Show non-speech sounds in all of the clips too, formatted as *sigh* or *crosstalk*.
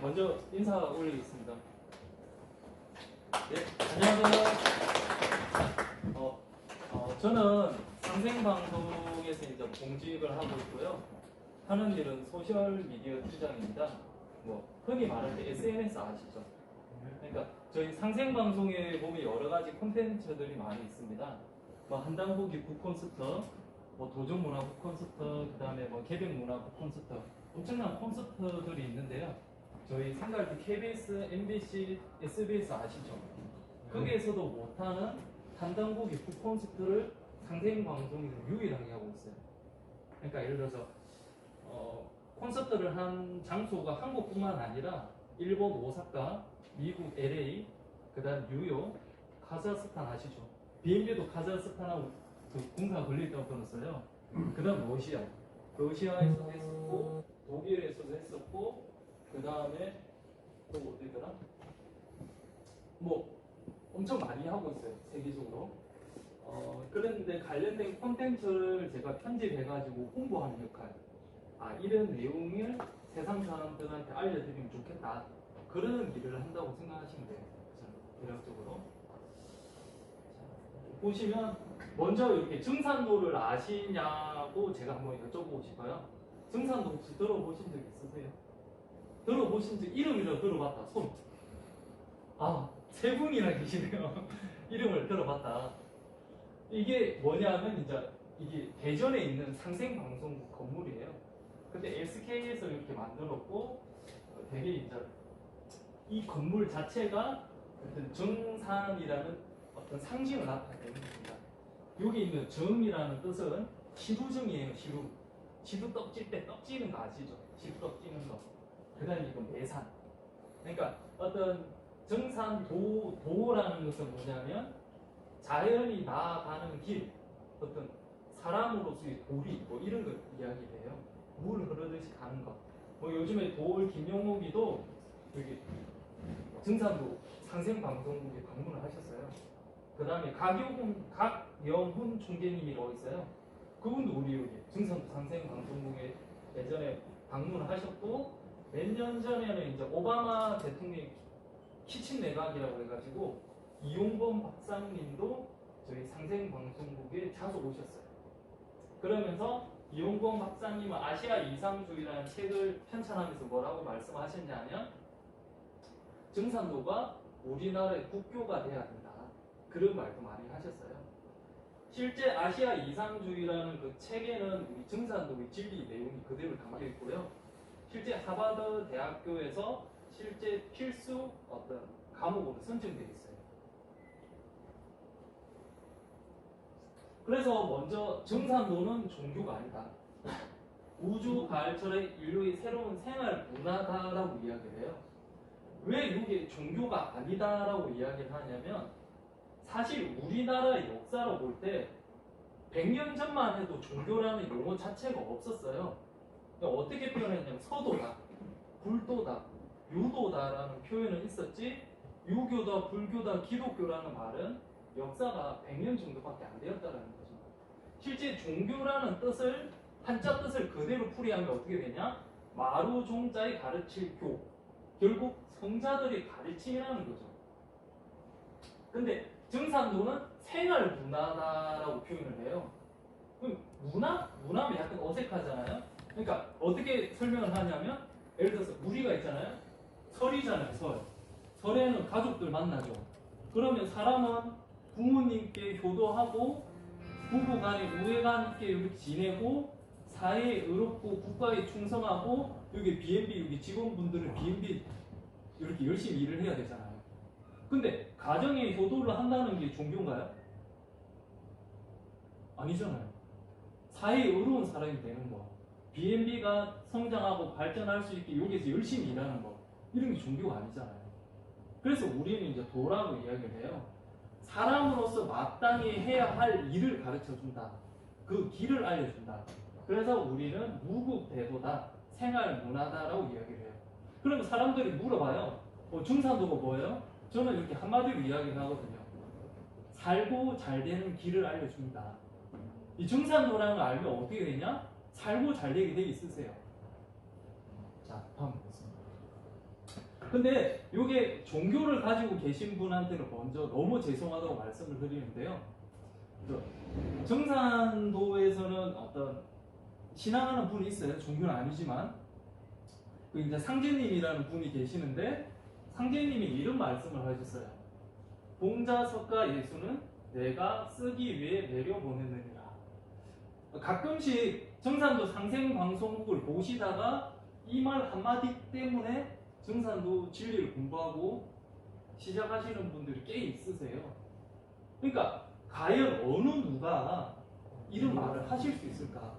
먼저 인사 올리겠습니다. 네, 안녕하세요. 어, 어, 저는 상생방송에서 이제 공직을 하고 있고요. 하는 일은 소셜미디어 팀장입니다. 뭐 흔히 말할 때 SNS 아시죠? 그러니까 저희 상생방송에 보면 여러 가지 콘텐츠들이 많이 있습니다. 뭐 한당보기 북콘서트, 뭐 도전문화 북콘서트, 그 다음에 뭐 개백문화 북콘서트, 엄청난 콘서트들이 있는데요. 저희 생각할 때 KBS, MBC, SBS 아시죠? 거기에서도 못하는 한당보기 북콘서트를 상생 방송에서 유일하게 하고 있어요. 그러니까 예를 들어서 어, 콘서트를 한 장소가 한국뿐만 아니라 일본 오사카, 미국 LA, 그다음 뉴욕, 카자흐스탄 아시죠? 비행기도 카자흐스탄하고 그 공사 걸리다고 들었어요. 그다음 러시아, 러시아에서 했었고 독일에서도 했었고 그 다음에 또 어디더라? 뭐 엄청 많이 하고 있어요 세계적으로. 어, 그런데 관련된 콘텐츠를 제가 편집해가지고 홍보하는 역할. 아 이런 내용을 세상 사람들한테 알려드리면 좋겠다. 그런 일을 한다고 생각하시면 돼요. 대략적으로. 자, 보시면 먼저 이렇게 증산도를 아시냐고 제가 한번 여쭤보고 싶어요. 증산도 혹시 들어보신 적 있으세요? 들어보신 적 이름이라도 들어봤다. 손. 아, 세 분이나 계시네요. *laughs* 이름을 들어봤다. 이게 뭐냐면 이제 이게 대전에 있는 상생방송 건물이에요. 근데 SK에서 이렇게 만들었고 어, 되게 이제 이 건물 자체가 어떤 정산이라는 어떤 상징을 나타내는 겁니다. 여기 있는 정이라는 뜻은 시루정이에요. 시루. 시루 떡질 때 떡지는 거 아시죠? 시루 떡지는 거. 그 다음에 이건 매산. 그러니까 어떤 정산 도, 도라는 것은 뭐냐면 자연이 나아가는 길, 어떤 사람으로서의 도리, 뭐 이런 걸 이야기해요. 물 흐르듯이 가는 것. 뭐 요즘에 도울 김용옥이도 여기 증산도 상생방송국에 방문을 하셨어요. 그 다음에 각영훈, 각영훈 총재님이라고 있어요. 그분도 우리 여기 증산도 상생방송국에 예전에 방문을 하셨고 몇 년 전에는 이제 오바마 대통령의 키친 내각이라고 해가지고 이용범 박사님도 저희 상생방송국에 자주 오셨어요. 그러면서 이용범 박사님은 아시아 이상주의라는 책을 편찬하면서 뭐라고 말씀하셨냐면 증산도가 우리나라의 국교가 돼야 된다. 그런 말도 많이 하셨어요. 실제 아시아 이상주의라는 그 책에는 우리 증산도의 진리 내용이 그대로 담겨 있고요. 실제 하버드 대학교에서 실제 필수 어떤 과목으로 선정되어 있어요. 그래서 먼저 정산도는 종교가 아니다. *laughs* 우주 발철의 인류의 새로운 생활 문화다라고 이야기를 해요. 왜 이게 종교가 아니다라고 이야기를 하냐면 사실 우리나라의 역사로 볼 때 100년 전만 해도 종교라는 용어 자체가 없었어요. 그러니까 어떻게 표현했냐면 서도다, 불도다, 유도다라는 표현은 있었지 유교다, 불교다, 기독교라는 말은 역사가 100년 정도밖에 안 되었다라는 거죠. 실제 종교라는 뜻을 한자 뜻을 그대로 풀이하면 어떻게 되냐? 마루 종자의 가르칠 교. 결국 성자들의 가르침이라는 거죠. 근데 정산도는 생활 문화다라고 표현을 해요. 그럼 문화? 문화면 약간 어색하잖아요. 그러니까 어떻게 설명을 하냐면 예를 들어서 우리가 있잖아요. 설이잖아요. 설. 설에는 가족들 만나죠. 그러면 사람은 부모님께 효도하고 부부 간에 우애관 있게 이렇게 지내고 사회에 의롭고 국가에 충성하고 여기 B&B 여기 직원분들은 B&B 이렇게 열심히 일을 해야 되잖아요. 근데 가정에 효도를 한다는 게 종교인가요? 아니잖아요. 사회에 의로운 사람이 되는 거. B&B가 성장하고 발전할 수 있게 여기서 열심히 일하는 거. 이런 게 종교가 아니잖아요. 그래서 우리는 이제 도라고 이야기를 해요. 사람으로서 마땅히 해야 할 일을 가르쳐 준다. 그 길을 알려준다. 그래서 우리는 무국대도다. 생활 문화다라고 이야기를 해요. 그러면 사람들이 물어봐요. 어, 중산도가 뭐예요? 저는 이렇게 한마디로 이야기를 하거든요. 살고 잘 되는 길을 알려줍니다. 이 중산도라는 걸 알면 어떻게 되냐? 살고 잘 되게 돼 있으세요. 자, 다음 보겠습니다. 근데 이게 종교를 가지고 계신 분한테는 먼저 너무 죄송하다고 말씀을 드리는데요. 그 정산도에서는 어떤 신앙하는 분이 있어요. 종교는 아니지만 그 이제 상제님이라는 분이 계시는데 상제님이 이런 말씀을 하셨어요. 공자석가 예수는 내가 쓰기 위해 내려보내느니라. 가끔씩 정산도 상생 방송국을 보시다가 이 말 한마디 때문에 정산도 진리를 공부하고 시작하시는 분들이 꽤 있으세요. 그러니까 과연 어느 누가 이런 말을 하실 수 있을까?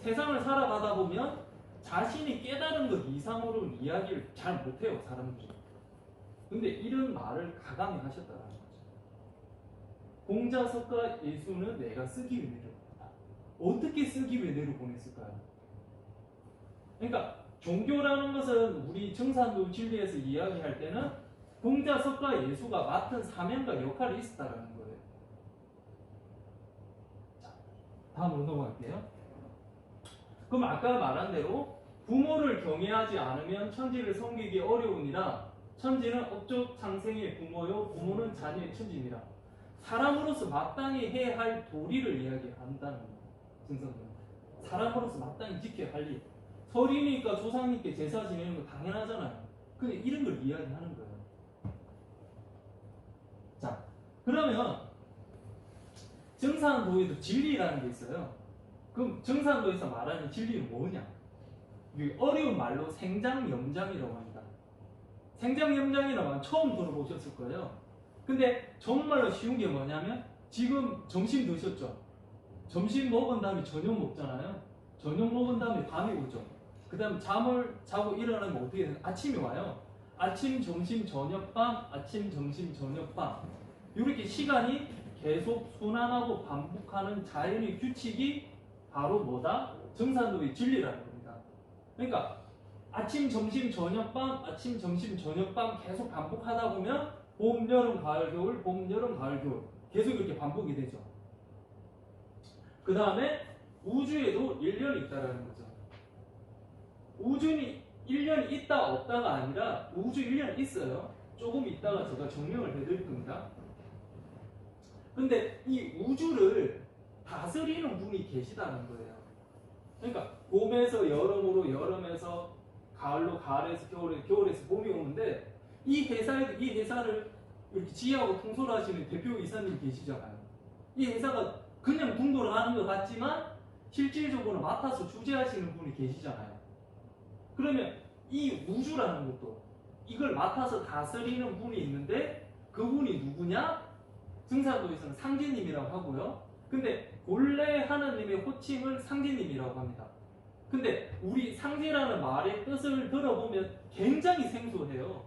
세상을 살아가다 보면 자신이 깨달은 것 이상으로는 이야기를 잘 못해요, 사람들이. 근데 이런 말을 가감히 하셨다는 거죠. 공자석과 예수는 내가 쓰기 위해. 어떻게 쓰기 위해 내려보냈을까요? 그러니까 종교라는 것은 우리 정산도 진리에서 이야기할 때는 공자석과 예수가 맡은 사명과 역할이 있었다라는 거예요. 자, 다음으로 넘어갈게요. 그럼 아까 말한 대로 부모를 경외하지 않으면 천지를 섬기기 어려우니라 천지는 업적 창생의 부모요 부모는 자녀의 천지니라 사람으로서 마땅히 해야 할 도리를 이야기한다는 거예요. 증성은 사람으로서 마땅히 지켜야 할 일. 설이니까 조상님께 제사 지내는 거 당연하잖아요. 근데 이런 걸 이야기하는 거예요. 자, 그러면 정산도에도 진리라는 게 있어요. 그럼 정산도에서 말하는 진리는 뭐냐? 이 어려운 말로 생장염장이라고 합니다. 생장염장이라고 하면 처음 들어보셨을 거예요. 근데 정말로 쉬운 게 뭐냐면 지금 점심 드셨죠? 점심 먹은 다음에 저녁 먹잖아요. 저녁 먹은 다음에 밤이 오죠. 그 다음 잠을 자고 일어나면 어떻게 돼요? 아침이 와요. 아침, 점심, 저녁, 밤, 아침, 점심, 저녁, 밤. 이렇게 시간이 계속 순환하고 반복하는 자연의 규칙이 바로 뭐다? 정산도의 진리라는 겁니다. 그러니까 아침, 점심, 저녁, 밤, 아침, 점심, 저녁, 밤 계속 반복하다 보면 봄, 여름, 가을, 겨울, 봄, 여름, 가을, 겨울 계속 이렇게 반복이 되죠. 그 다음에 우주에도 1년이 있다라는 거죠. 우주는 1년이 있다 없다가 아니라 우주 1년 있어요. 조금 있다가 제가 정명을 해드릴 겁니다. 근데 이 우주를 다스리는 분이 계시다는 거예요. 그러니까 봄에서 여름으로 여름에서 가을로 가을에서 겨울에 겨울에서 봄이 오는데 이 회사에 이 회사를 이렇게 지휘하고 통솔 하시는 대표 이사님 계시잖아요. 이 회사가 그냥 둥 돌아가는 것 같지만 실질적으로 맡아서 주재하시는 분이 계시잖아요. 그러면 이 우주라는 것도 이걸 맡아서 다스리는 분이 있는데 그분이 누구냐? 증사도에서는 상제님이라고 하고요. 근데 본래 하나님의 호칭을 상제님이라고 합니다. 근데 우리 상제라는 말의 뜻을 들어보면 굉장히 생소해요.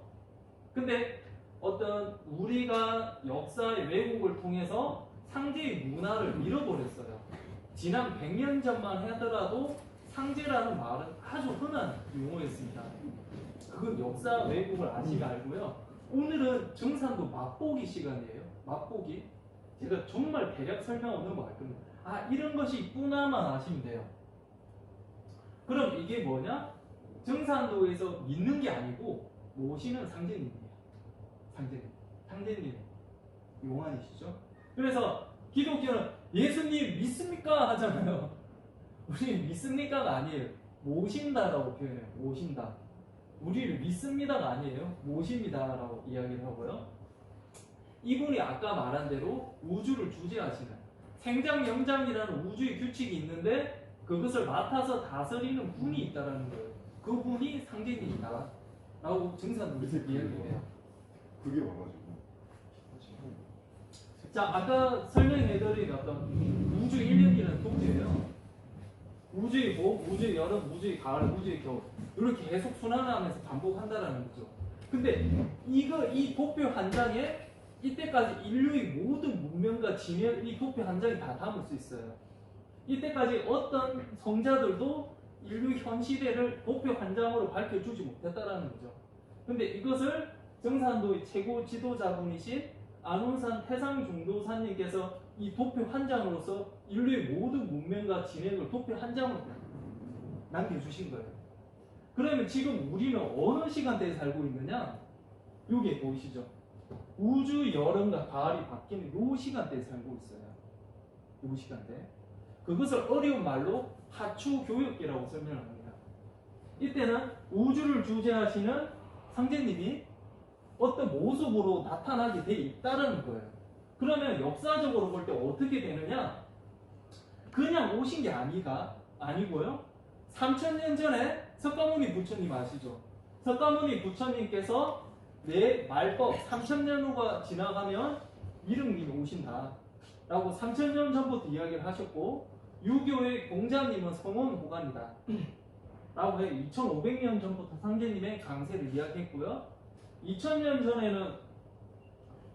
근데 어떤 우리가 역사의 왜곡을 통해서 상제의 문화를 잃어버렸어요. 지난 100년 전만 하더라도 상제라는 말은 아주 흔한 용어였습니다. 그건 역사 왜곡을 아시게 알고요. 오늘은 정산도 맛보기 시간이에요. 맛보기. 제가 정말 대략 설명을 넘어갈 겁니다. 아, 이런 것이 있구나만 아시면 돼요. 그럼 이게 뭐냐? 정산도에서 믿는 게 아니고 모시는 상제님이에요. 상제님. 상제님. 용안이시죠? 그래서 기독교는 예수님 믿습니까? 하잖아요. 우리 믿습니까가 아니에요. 모신다라고 표현해요. 모신다. 우리를 믿습니다가 아니에요. 모십니다라고 이야기를 하고요. 이분이 아까 말한 대로 우주를 주재하시는 생장 영장이라는 우주의 규칙이 있는데 그것을 맡아서 다스리는 분이 있다라는 거예요. 그 분이 상제님이다. 라고 증산으로 이야기해요. 그게 와가지고 자, 아까 설명해드린 어떤 우주 1년이라는 도표예요. 우주의 봄, 우주의 여름, 우주의 가을, 우주의 겨울 이렇게 계속 순환하면서 반복한다라는 거죠. 근데 이거 이 도표 한 장에 이때까지 인류의 모든 문명과 지면 이 도표 한 장이 다 담을 수 있어요. 이때까지 어떤 성자들도 인류 현 시대를 도표 한 장으로 밝혀주지 못했다라는 거죠. 근데 이것을 정산도의 최고 지도자분이신 안온산 태상중도사님께서 이 도표 한 장으로서 인류의 모든 문명과 진행을 도표 한 장으로 남겨주신 거예요. 그러면 지금 우리는 어느 시간대에 살고 있느냐? 여기 보이시죠? 우주 여름과 가을이 바뀌는 요 시간대에 살고 있어요. 요 시간대. 그것을 어려운 말로 하추 교육기라고 설명합니다. 이때는 우주를 주재하시는 상제님이 어떤 모습으로 나타나게 돼 있다는 거예요. 그러면 역사적으로 볼 때 어떻게 되느냐? 그냥 오신 게 아니가 아니고요. 3천년 전에 석가모니 부처님 아시죠? 석가모니 부처님께서 내 말법 3천년 후가 지나가면 미륵님이 오신다. 라고 3천년 전부터 이야기를 하셨고 유교의 공자님은 성원 호간이다. *clears throat* 라고 해 2500년 전부터 상제님의 강세를 이야기했고요. 2000년 전에는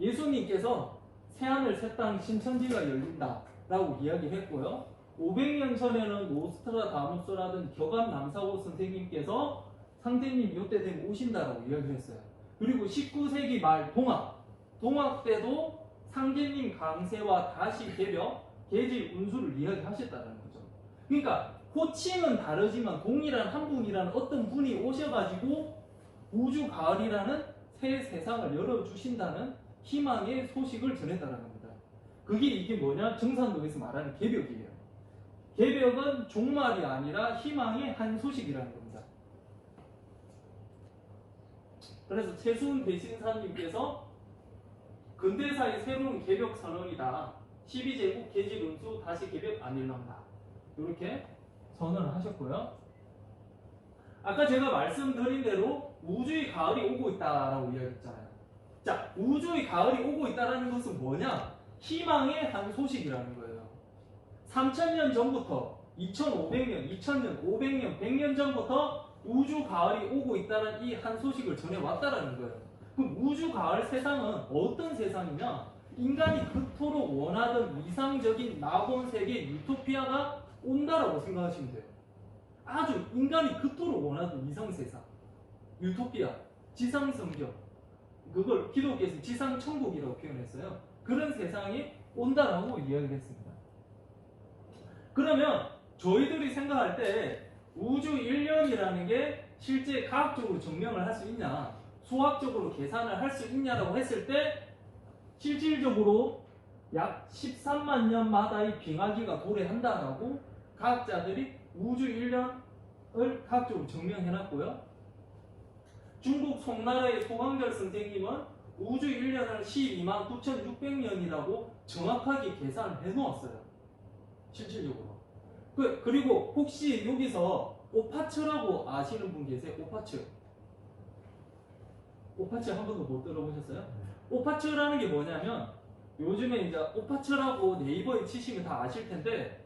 예수님께서 새하늘 새 땅 신천지가 열린다. 라고 이야기했고요. 500년 전에는 노스트라다무스라든 격암 남사고 선생님께서 상제님 이때 되면 오신다라고 이야기를 했어요. 그리고 19세기 말 동학, 동학 때도 상제님 강세와 다시 개벽, 계질 운수를 이야기하셨다는 거죠. 그러니까 호칭은 다르지만 동일한 한 분이라는 어떤 분이 오셔가지고 우주 가을이라는 새 세상을 열어주신다는 희망의 소식을 전했다는 겁니다. 그게 이게 뭐냐? 정산도에서 말하는 개벽이에요. 개벽은 종말이 아니라 희망의 한 소식이라는 겁니다. 그래서 최수훈 대신사님께서 근대사의 새로운 개벽 선언이다. 12제국 계질 운수 다시 개벽 안 일어난다. 이렇게 선언을 하셨고요. 아까 제가 말씀드린 대로 우주의 가을이 오고 있다라고 이야기했잖아요. 자, 우주의 가을이 오고 있다라는 것은 뭐냐? 희망의 한 소식이라는 거예요. 3000년 전부터 2500년, 2000년, 500년, 100년 전부터 우주 가을이 오고 있다는 이 한 소식을 전해왔다라는 거예요. 그럼 우주 가을 세상은 어떤 세상이냐? 인간이 그토록 원하던 이상적인 낙원 세계 유토피아가 온다라고 생각하시면 돼요. 아주 인간이 그토록 원하던 이상 세상, 유토피아, 지상 성경, 그걸 기독교에서 지상 천국이라고 표현했어요. 그런 세상이 온다라고 이야기를 했습니다. 그러면 저희들이 생각할 때 우주 1년이라는 게 실제 과학적으로 증명을 할 수 있냐, 수학적으로 계산을 할 수 있냐라고 했을 때 실질적으로 약 13만 년마다의 빙하기가 도래한다라고 과학자들이 우주 1년을 과학적으로 증명해놨고요. 중국 송나라의 소광결 선생님은 우주 1년을 12만 9,600년이라고 정확하게 계산을 해놓았어요. 실질적으로. 그, 그리고 혹시 여기서 오파츠라고 아시는 분 계세요? 오파츠. 오파츠 한 번도 못 들어보셨어요? 오파츠라는 게 뭐냐면 요즘에 이제 오파츠라고 네이버에 치시면 다 아실 텐데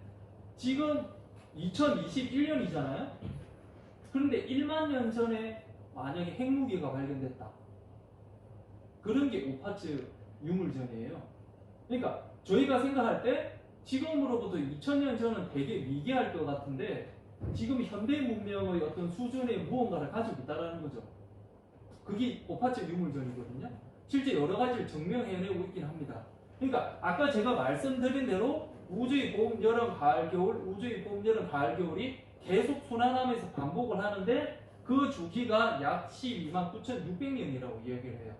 지금 2021년이잖아요. 그런데 1만 년 전에 만약에 핵무기가 발견됐다. 그런 게 오파츠 유물전이에요. 그러니까 저희가 생각할 때 지금으로부터 2000년 전은 되게 미개할 것 같은데 지금 현대 문명의 어떤 수준의 무언가를 가지고 있다는 거죠. 그게 오파츠 유물전이거든요. 실제 여러 가지를 증명해내고 있긴 합니다. 그러니까 아까 제가 말씀드린 대로 우주의 봄, 여름, 가을, 겨울, 우주의 봄, 여름, 가을, 겨울이 계속 순환하면서 반복을 하는데 그 주기가 약 12만 9,600년이라고 이야기를 해요.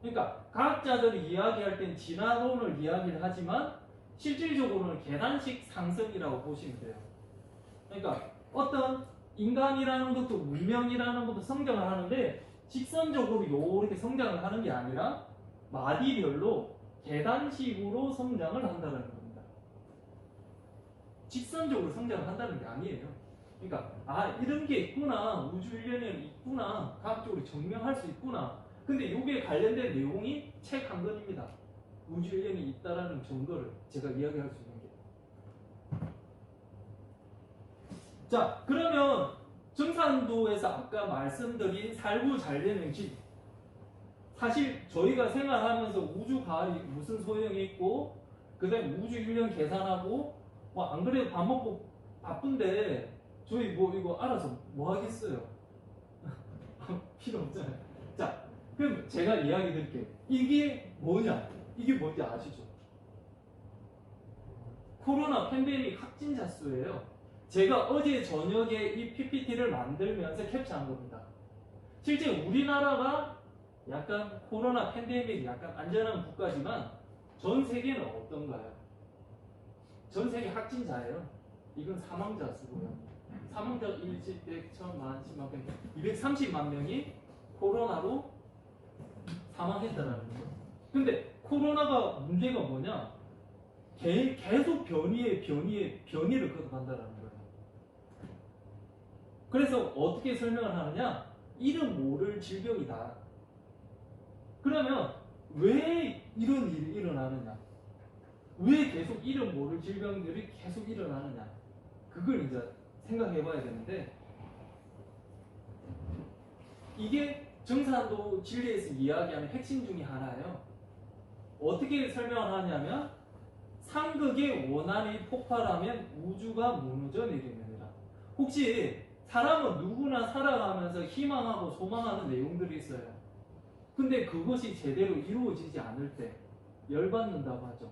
그러니까 과학자들이 이야기할 땐 진화론을 이야기를 하지만 실질적으로는 계단식 상승이라고 보시면 돼요. 그러니까 어떤 인간이라는 것도 문명이라는 것도 성장을 하는데 직선적으로 이렇게 성장을 하는 게 아니라 마디별로 계단식으로 성장을 한다는 겁니다. 직선적으로 성장을 한다는 게 아니에요. 그러니까 아 이런 게 있구나 우주 일련이 있구나 과학적으로 증명할 수 있구나. 근데 이게 관련된 내용이 책 한 권입니다. 우주 일련이 있다라는 증거를 제가 이야기할 수 있는 게. 자 그러면 정산도에서 아까 말씀드린 살구 잘 되는 집 사실 저희가 생활하면서 우주 가을이 무슨 소용이 있고 그 다음에 우주 1년 계산하고 뭐 안 그래도 밥 먹고 바쁜데 저희 뭐 이거 알아서 뭐 하겠어요 *laughs* 필요 없잖아요 자 그럼 제가 이야기 드릴게요 이게 뭐냐 이게 뭔지 아시죠 코로나 팬데믹 확진자 수예요 제가 어제 저녁에 이 PPT를 만들면서 캡처한 겁니다. 실제 우리나라가 약간 코로나 팬데믹이 약간 안전한 국가지만 전 세계는 어떤가요? 전 세계 확진자예요. 이건 사망자 수고요. 사망자 1집 100, 1000, 만, 10만, 100, 230만 명이 코로나로 사망했다라는 거죠. 근데 코로나가 문제가 뭐냐? 개- 계속 변이에 변이에 변이를 거듭한다라는 거예요. 그래서 어떻게 설명을 하느냐? 이름 모를 질병이다. 그러면 왜 이런 일이 일어나느냐? 왜 계속 이름 모를 질병들이 계속 일어나느냐? 그걸 이제 생각해 봐야 되는데 이게 정산도 진리에서 이야기하는 핵심 중에 하나예요. 어떻게 설명을 하냐면 상극의 원한이 폭발하면 우주가 무너져 내립니다. 혹시 사람은 누구나 살아가면서 희망하고 소망하는 내용들이 있어요. 근데 그것이 제대로 이루어지지 않을 때 열받는다고 하죠.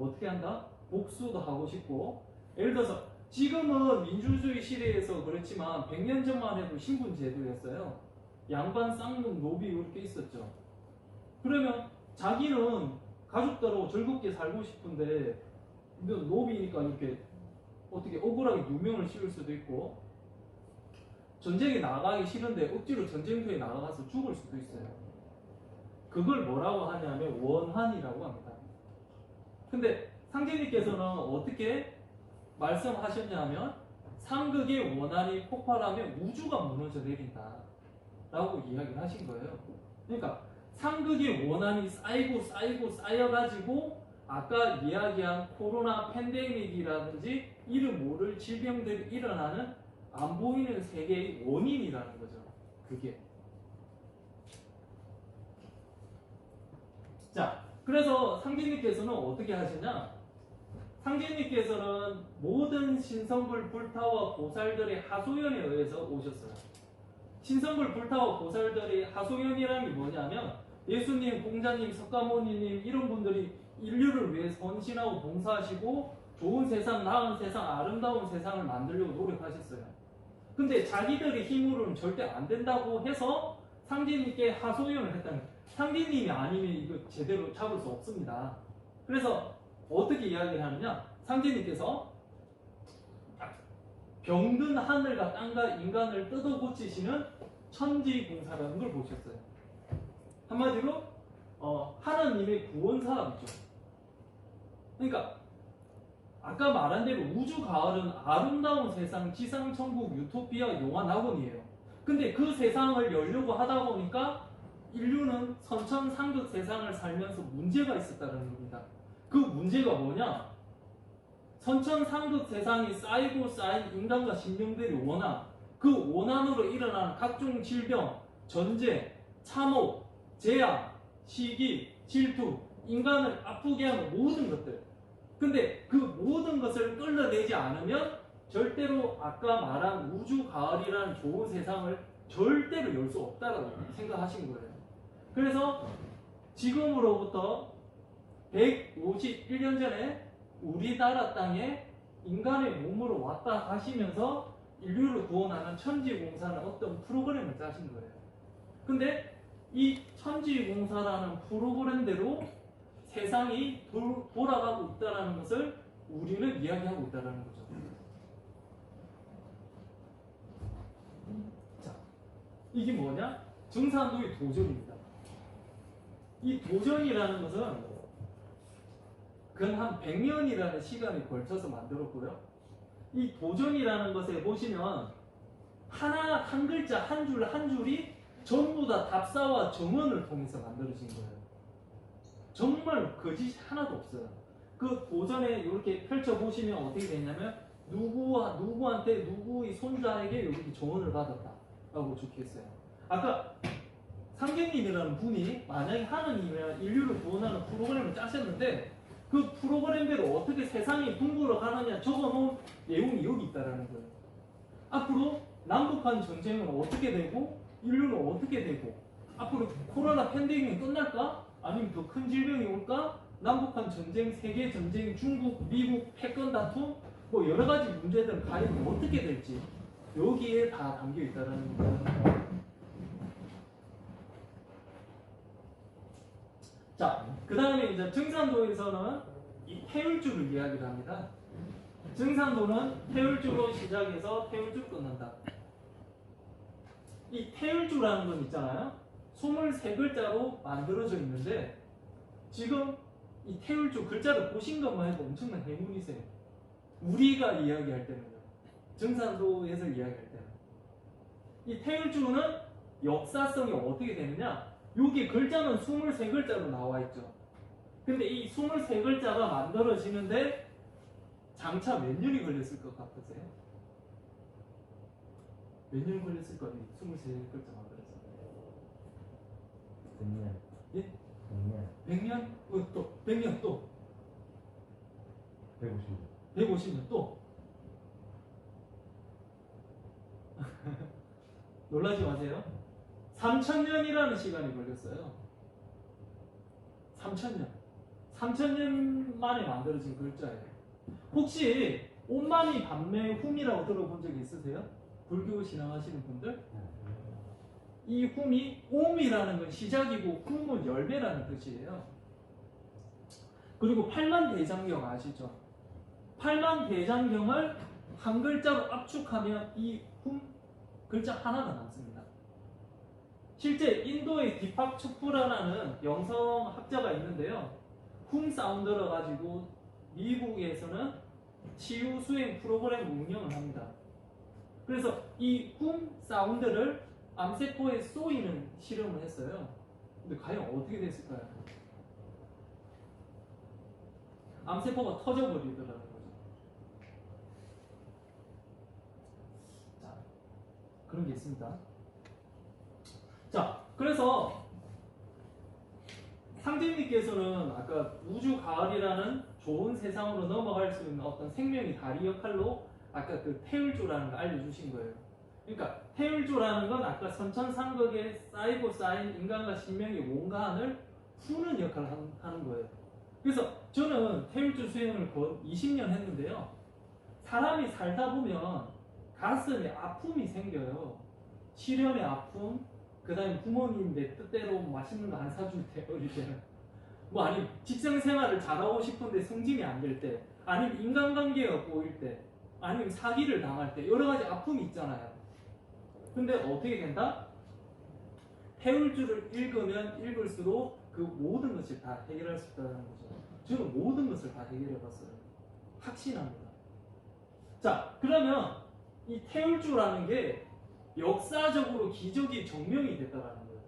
어떻게 한다? 복수도 하고 싶고 예를 들어서 지금은 민주주의 시대에서 그렇지만 100년 전만 해도 신분 제도였어요. 양반 쌍문 노비 이렇게 있었죠. 그러면 자기는 가족들하고 즐겁게 살고 싶은데 근데 노비니까 이렇게 어떻게 억울하게 누명을 씌울 수도 있고 전쟁에 나가기 싫은데 억지로 전쟁터에 나가서 죽을 수도 있어요. 그걸 뭐라고 하냐면 원한이라고 합니다. 근데 상제님께서는 어떻게 말씀하셨냐면 상극의 원한이 폭발하면 우주가 무너져 내린다. 라고 이야기를 하신 거예요. 그러니까 상극의 원한이 쌓이고 쌓이고 쌓여가지고 아까 이야기한 코로나 팬데믹이라든지 이름 모를 질병들이 일어나는 안 보이는 세계의 원인이라는 거죠. 그게. 자, 그래서 상진님께서는 어떻게 하시냐? 상진님께서는 모든 신성불 불타와 보살들의 하소연에 의해서 오셨어요. 신성불 불타와 보살들의 하소연이라는 게 뭐냐면 예수님, 공자님, 석가모니님 이런 분들이 인류를 위해 헌신하고 봉사하시고 좋은 세상, 나은 세상, 아름다운 세상을 만들려고 노력하셨어요. 근데 자기들의 힘으로는 절대 안 된다고 해서 상제님께 하소연을 했다는. 상제님이 아니면 이거 제대로 잡을 수 없습니다. 그래서 어떻게 이야기를 하느냐? 상제님께서 병든 하늘과 땅과 인간을 뜯어 고치시는 천지공사라는 걸 보셨어요. 한마디로 어, 하나님의 구원 사람이죠. 그러니까 아까 말한 대로 우주 가을은 아름다운 세상, 지상 천국, 유토피아, 용화 낙원이에요. 근데 그 세상을 열려고 하다 보니까 인류는 선천상극 세상을 살면서 문제가 있었다는 겁니다. 그 문제가 뭐냐? 선천상극 세상이 쌓이고 쌓인 인간과 신명들이 원한 그 원한으로 일어나는 각종 질병, 전쟁, 참호, 재앙, 시기, 질투, 인간을 아프게 하는 모든 것들. 근데 그 모든 것을 끌어내지 않으면 절대로 아까 말한 우주 가을이라는 좋은 세상을 절대로 열 수 없다라고 생각하신 거예요. 그래서 지금으로부터 151년 전에 우리나라 땅에 인간의 몸으로 왔다 가시면서 인류를 구원하는 천지공사는 어떤 프로그램을 짜신 거예요. 근데 이 천지공사라는 프로그램대로 세상이 돌, 돌아가고 있다는 것을 우리는 이야기하고 있다는 거죠. 자, 이게 뭐냐? 증산도의 도전입니다. 이 도전이라는 것은 근한 100년이라는 시간이 걸쳐서 만들었고요. 이 도전이라는 것에 보시면 하나 한 글자 한 줄 한 줄이 전부 다 답사와 정언을 통해서 만들어진 거예요. 정말 거짓이 하나도 없어요. 그 도전에 이렇게 펼쳐 보시면 어떻게 되냐면 누구와 누구한테 누구의 손자에게 이렇게 조언을 받았다라고 있어요. 아까 상계님이라는 분이 만약에 하느님이나 인류를 구원하는 프로그램을 짜셨는데 그 프로그램대로 어떻게 세상이 둥글어 가느냐 적어놓은 내용이 여기 있다라는 거예요. 앞으로 남북한 전쟁은 어떻게 되고 인류는 어떻게 되고 앞으로 코로나 팬데믹이 끝날까? 아니면 더 큰 질병이 올까? 남북한 전쟁, 세계 전쟁, 중국, 미국 패권 다툼 뭐 여러 가지 문제들은 과연 어떻게 될지 여기에 다 담겨 있다라는 거예요. 자, 그 다음에 이제 증산도에서는 이 태율주를 이야기를 합니다. 증산도는 태율주로 시작해서 태율주 끝난다. 이 태율주라는 건 있잖아요. 23글자로 만들어져 있는데 지금 이 태율주 글자를 보신 것만 해도 엄청난 행운이세요. 우리가 이야기할 때는요. 증산도에서 이야기할 때는. 이 태율주는 역사성이 어떻게 되느냐? 여기 글자는 23글자로 나와 있죠. 근데 이 23글자가 만들어지는데 장차 몇 년이 걸렸을 것 같으세요? 몇 년 걸렸을 거예요? 23글자 만들어서. 100년. 예? 100년. 100년? 어, 또 100년 또 150년. 150년 또 *laughs* 놀라지 마세요. 3천년이라는 시간이 걸렸어요. 3천년. 3천년 만에 만들어진 글자예요. 혹시 온마미 반매 훔이라고 들어본 적 있으세요? 불교 신앙하시는 분들? 이 훔이 옴이라는 건 시작이고 훔은 열매라는 뜻이에요. 그리고 팔만 대장경 아시죠? 팔만 대장경을 한 글자로 압축하면 이 훔 글자 하나가 남습니다. 실제 인도의 디팍 초프라라는 영성 학자가 있는데요. 훔 사운드를 가지고 미국에서는 치유 수행 프로그램 운영을 합니다. 그래서 이훔 사운드를 암세포에 쏘이는 실험을 했어요. 근데 과연 어떻게 됐을까요? 암세포가 터져버리더라는 거죠. 자, 그런 게 있습니다. 자, 그래서 상진님께서는 아까 우주 가을이라는 좋은 세상으로 넘어갈 수 있는 어떤 생명의 다리 역할로 아까 그 태율주라는 걸 알려주신 거예요. 그러니까 태율주라는 건 아까 선천상극에 쌓이고 쌓인 인간과 신명의 온간을 푸는 역할을 한- 하는 거예요. 그래서 저는 태율주 수행을 거의 20년 했는데요. 사람이 살다 보면 가슴에 아픔이 생겨요. 시련의 아픔, 그 다음에 부모님 내 뜻대로 맛있는 거 안 사줄 때, 어릴 때는. 뭐 아니면 직장 생활을 잘하고 싶은데 승진이 안 될 때, 아니면 인간관계가 꼬일 때, 아니면 사기를 당할 때, 여러 가지 아픔이 있잖아요. 근데 어떻게 된다? 태울주를 읽으면 읽을수록 그 모든 것을 다 해결할 수 있다는 거죠. 저는 모든 것을 다 해결해 봤어요. 확신합니다. 자, 그러면 이 태울주라는 게 역사적으로 기적이 증명이 됐다라는 거예요.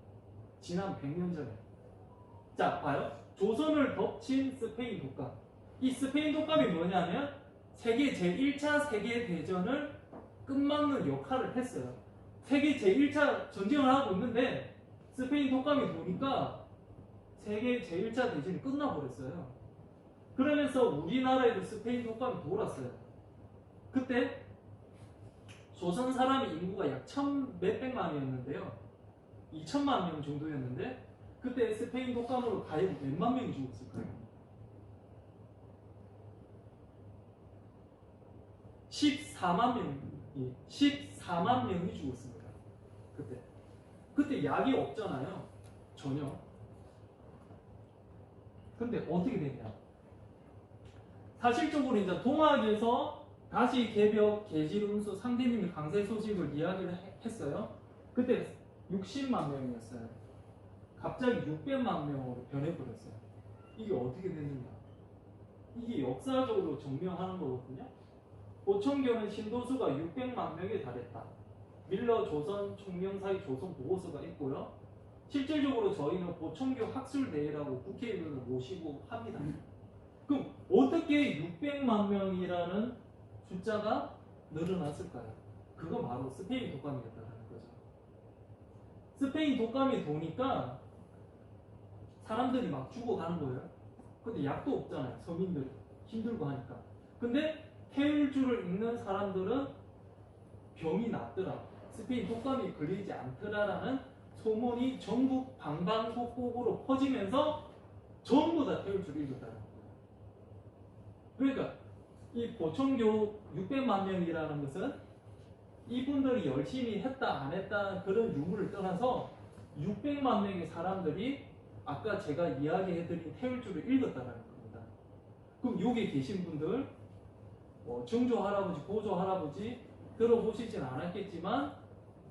지난 100년 전에. 자, 봐요. 조선을 덮친 스페인 독감. 이 스페인 독감이 뭐냐면 세계 제1차 세계 대전을 끝막는 역할을 했어요. 세계 제1차 전쟁을 하고 있는데 스페인 독감이 도니까 세계 제1차 대전이 끝나버렸어요. 그러면서 우리나라에도 스페인 독감이 돌았어요. 그때 조선 사람의 인구가 약 천 몇백만이었는데요. 2천만 명 정도였는데 그때 스페인 독감으로 가입 몇만 명이 죽었을까요? 14만 명이 14만 명이 죽었습니다. 그때 그때 약이 없잖아요. 전혀. 근데 어떻게 됐냐? 사실적으로 이제 동학에서 다시 개벽, 계질운수, 상대님의 강세 소식을 이야기를 해- 했어요. 그때 60만 명이었어요. 갑자기 600만 명으로 변해버렸어요. 이게 어떻게 됐느냐? 이게 역사적으로 증명하는 거거든요. 보청교는 신도수가 600만 명에 달했다. 밀러 조선 총명사의 조선 보고서가 있고요. 실질적으로 저희는 보청교 학술 대회라고 국회의원을 모시고 합니다. 그럼 어떻게 600만 명이라는 숫자가 늘어났을까요? 그거 바로 스페인 독감이었다는 거죠. 스페인 독감이 도니까 사람들이 막 죽어가는 거예요. 근데 약도 없잖아요. 서민들 힘들고 하니까. 근데 태율주를 읽는 사람들은 병이 낫더라. 스페인 독감이 걸리지 않더라라는 소문이 전국 방방곡곡으로 퍼지면서 전부 다 태율주를 읽었다는 거예요. 그러니까 이 보청교육 600만 명이라는 것은 이분들이 열심히 했다 안 했다 그런 유무를 떠나서 600만 명의 사람들이 아까 제가 이야기해드린 태울주를 읽었다는 겁니다. 그럼 여기 계신 분들 뭐 증조 할아버지, 고조 할아버지 들어보시진 않았겠지만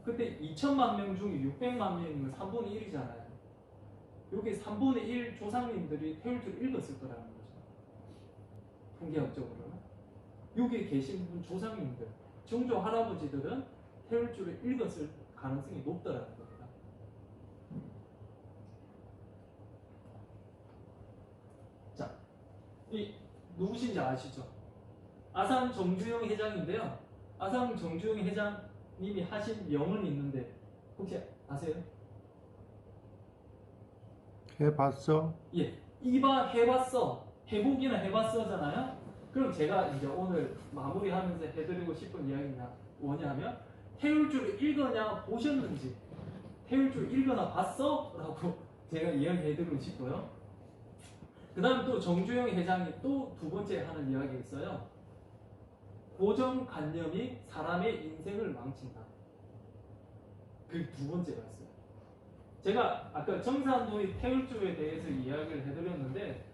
그때 2천만 명 중에 600만 명이면 3분의 1이잖아요. 여기 3분의 1 조상님들이 태울주를 읽었을 거라는 거죠. 통계학적으로는. 여기 계신 분 조상님들, 증조 할아버지들은 태울주를 읽었을 가능성이 높다라는 겁니다. 자, 이 누구신지 아시죠? 아산 정주영 회장인데요. 아산 정주영 회장님이 하신 명언이 있는데 혹시 아세요? 해봤어? 예, 이봐 해봤어, 해보기는 해봤어잖아요. 그럼 제가 이제 오늘 마무리하면서 해드리고 싶은 이야기가 뭐냐면 태울주를 읽었냐 보셨는지 태울주 읽거나 봤어? 라고 *laughs* 제가 이야기해드리고 싶고요. 그 다음 또 정주영 회장이 또 두 번째 하는 이야기가 있어요. 고정관념이 사람의 인생을 망친다. 그 두 번째가 있어요. 제가 아까 정산도의 태울주에 대해서 이야기를 해드렸는데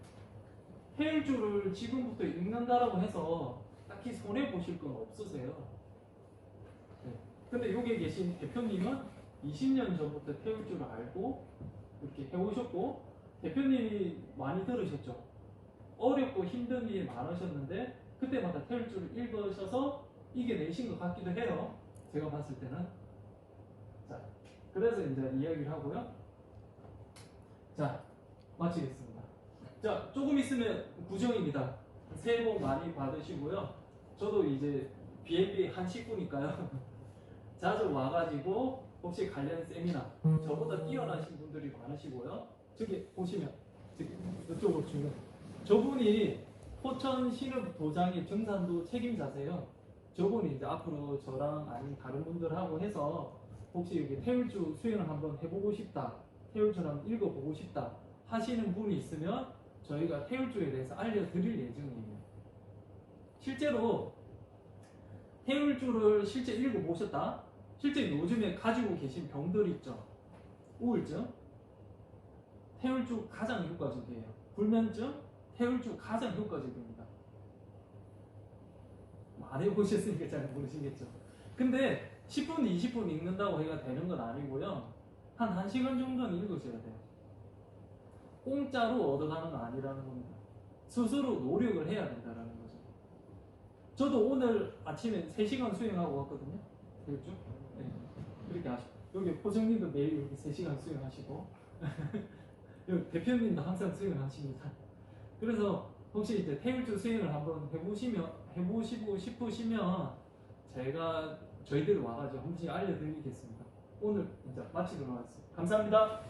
태울주를 지금부터 읽는다라고 해서 딱히 손해 보실 건 없으세요. 네. 근데 여기 계신 대표님은 20년 전부터 태울주를 알고 이렇게 해오셨고 대표님이 많이 들으셨죠. 어렵고 힘든 일이 많으셨는데 그때마다 태울주를 읽으셔서 이겨내신 것 같기도 해요. 제가 봤을 때는. 자, 그래서 이제 이야기를 하고요. 자, 마치겠습니다. 자, 조금 있으면 구정입니다. 새해 복 많이 받으시고요. 저도 이제 BNB 한 식구니까요. *laughs* 자주 와가지고 혹시 관련 세미나 저보다 뛰어나신 분들이 많으시고요. 저기 보시면 저기 이쪽으로 주면 저분이 포천 신읍 도장의 정산도 책임자세요. 저분이 이제 앞으로 저랑 아닌 다른 분들하고 해서 혹시 여기 태울주 수행을 한번 해보고 싶다, 태울주를 한번 읽어보고 싶다 하시는 분이 있으면 저희가 태울주에 대해서 알려드릴 예정이에요. 실제로 태울주를 실제 읽어보셨다? 실제 요즘에 가지고 계신 병들 있죠? 우울증? 태울주 가장 효과적이에요. 불면증? 태울주 가장 효과적입니다. 말해보셨으니까 잘 모르시겠죠. 근데 10분, 20분 읽는다고 해가 되는 건 아니고요. 한 1시간 정도는 읽으셔야 돼요. 공짜로 얻어가는 건 아니라는 겁니다. 스스로 노력을 해야 된다는 거죠. 저도 오늘 아침에 3시간 수행하고 왔거든요. 그렇죠? 네. 그렇게 하시고. 여기 포정님도 매일 이렇게 3시간 수행하시고. *laughs* 여기 대표님도 항상 수행을 하십니다. 그래서 혹시 이제 태울주 수행을 한번 해보시면, 해보시고 싶으시면 제가 저희들 와가지고 한 번씩 알려드리겠습니다. 오늘 이제 마치도록 하겠습니다. 감사합니다.